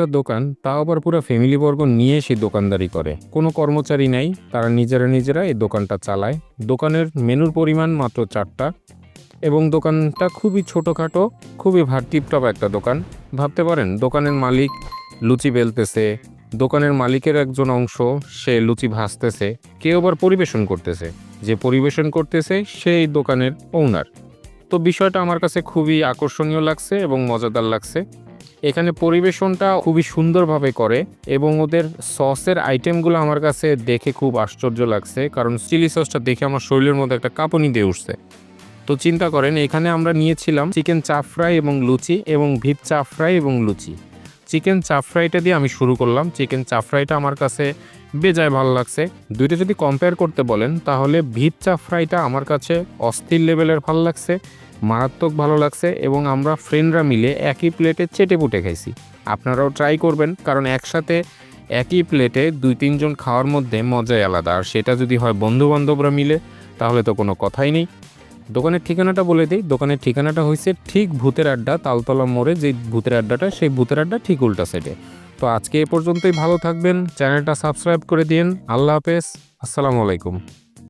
একটা দোকান তাও আবার পুরো ফ্যামিলিবর্গ নিয়ে সেই দোকানদারি করে। কোনো কর্মচারী নাই, তারা নিজেরা নিজেরা এই দোকানটা চালায়। দোকানের মেনুর পরিমাণ মাত্র চারটা এবং দোকানটা খুবই ছোটোখাটো, খুবই ভার টিপটপ একটা দোকান। ভাবতে পারেন, দোকানের মালিক লুচি বেলতেছে, দোকানের মালিকের একজন অংশ, সে লুচি ভাসতেছে কেউ আবার পরিবেশন করতেছে। যে পরিবেশন করতেছে সেই দোকানের ওনার তো বিষয়টা আমার কাছে খুবই আকর্ষণীয় লাগছে এবং মজাদার লাগছে। এখানে পরিবেশনটা খুবই সুন্দরভাবে করে এবং ওদের সসের আইটেমগুলো আমার কাছে দেখে খুব আশ্চর্য লাগছে, কারণ চিলি সসটা দেখে আমার শরীরের মধ্যে একটা কাঁপুনি দিয়ে উঠছে। তো চিন্তা করেন, এখানে আমরা নিয়েছিলাম চিকেন চাপ ফ্রাই এবং লুচি এবং ভিপ চাপ ফ্রাই এবং লুচি। চিকেন চাপ ফ্রাইটা দিয়ে আমি শুরু করলাম। চিকেন চাপ ফ্রাইটা আমার কাছে বেজায় ভালো লাগছে। দুইটা যদি কম্পেয়ার করতে বলেন, তাহলে ভিপ চাপ ফ্রাইটা আমার কাছে অস্থির লেভেলের ভালো লাগছে। মারাত্মক ভালো লাগছে এবং আমরা ফ্রেন্ডরা মিলে একই প্লেটে চেটে পুটে খাইছি। আপনারাও ট্রাই করবেন, কারণ একসাথে একই প্লেটে দুই তিনজন খাওয়ার মধ্যে মজাই আলাদা। আর সেটা যদি হয় বন্ধু বান্ধবরা মিলে, তাহলে তো কোনো কথাই নেই। দোকানের ঠিকানাটা বলে দিই, দোকানের ঠিকানাটা হয়েছে ঠিক ভূতের আড্ডা, তালতলা মোড়ে যে ভূতের আড্ডাটা, সেই ভূতের আড্ডা ঠিক উল্টা সাইডে তো আজকে এ পর্যন্তই ভালো থাকবেন, চ্যানেলটা সাবস্ক্রাইব করে দিন আল্লাহ হাফেজ, আসসালামু আলাইকুম।